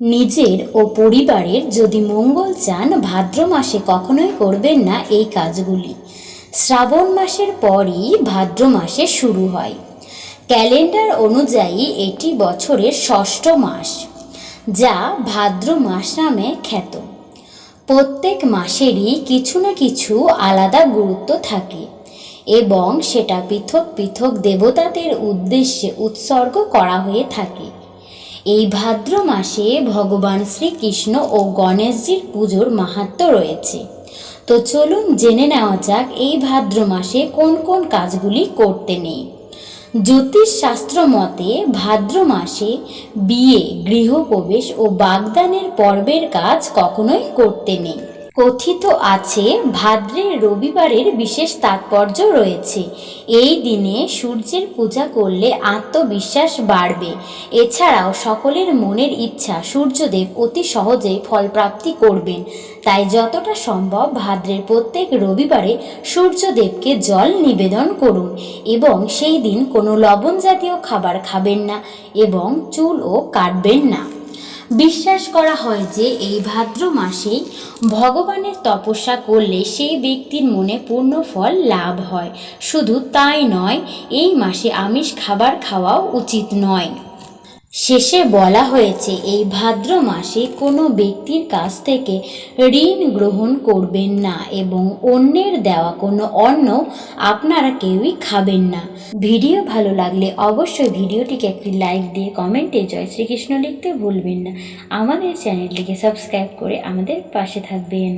নিজের ও পরিবারের যদি মঙ্গল চান, ভাদ্র মাসে কখনোই করবেন না এই কাজগুলি। শ্রাবণ মাসের পরই ভাদ্র মাসে শুরু হয়। ক্যালেন্ডার অনুযায়ী এটি বছরের ষষ্ঠ মাস, যা ভাদ্র মাস নামে খ্যাত। প্রত্যেক মাসেরই কিছু না কিছু আলাদা গুরুত্ব থাকে এবং সেটা পৃথক পৃথক দেবতাদের উদ্দেশ্যে উৎসর্গ করা হয়ে থাকে। এই ভাদ্র মাসে ভগবান শ্রীকৃষ্ণ ও গণেশজির পুজোর মাহাত্ম রয়েছে। তো চলুন জেনে নেওয়া যাক এই ভাদ্র মাসে কোন কোন কাজগুলি করতে নেই। জ্যোতিষশাস্ত্র মতে ভাদ্র মাসে বিয়ে, গৃহপ্রবেশ ও বাগদানের পর্বের কাজ কখনোই করতে নেই। কথিত আছে ভাদ্রের রবিবারের বিশেষ তাৎপর্য রয়েছে। এই দিনে সূর্যের পূজা করলে আত্মবিশ্বাস বাড়বে। এছাড়াও সকলের মনের ইচ্ছা সূর্যদেব অতি সহজেই ফলপ্রাপ্তি করবেন। তাই যতটা সম্ভব ভাদ্রের প্রত্যেক রবিবারে সূর্যদেবকে জল নিবেদন করুন এবং সেই দিন কোনো লবণ জাতীয় খাবার খাবেন না এবং চুলও কাটবেন না। বিশ্বাস করা হয় যে এই ভাদ্র মাসেই ভগবানের তপস্যা করলে সেই ব্যক্তির মনে পূর্ণ ফল লাভ হয়। শুধু তাই নয়, এই মাসে আমিষ খাবার খাওয়াও উচিত নয়। শেষে বলা হয়েছে, এই ভাদ্র মাসে কোনো ব্যক্তির কাছ থেকে ঋণ গ্রহণ করবেন না এবং অন্যের দেওয়া কোনো অন্ন আপনারা কেউই খাবেন না। ভিডিও ভালো লাগলে অবশ্যই ভিডিওটিকে একটি লাইক দিয়ে কমেন্টে জয় শ্রীকৃষ্ণ লিখতে ভুলবেন না। আমাদের চ্যানেলটিকে সাবস্ক্রাইব করে আমাদের পাশে থাকবেন।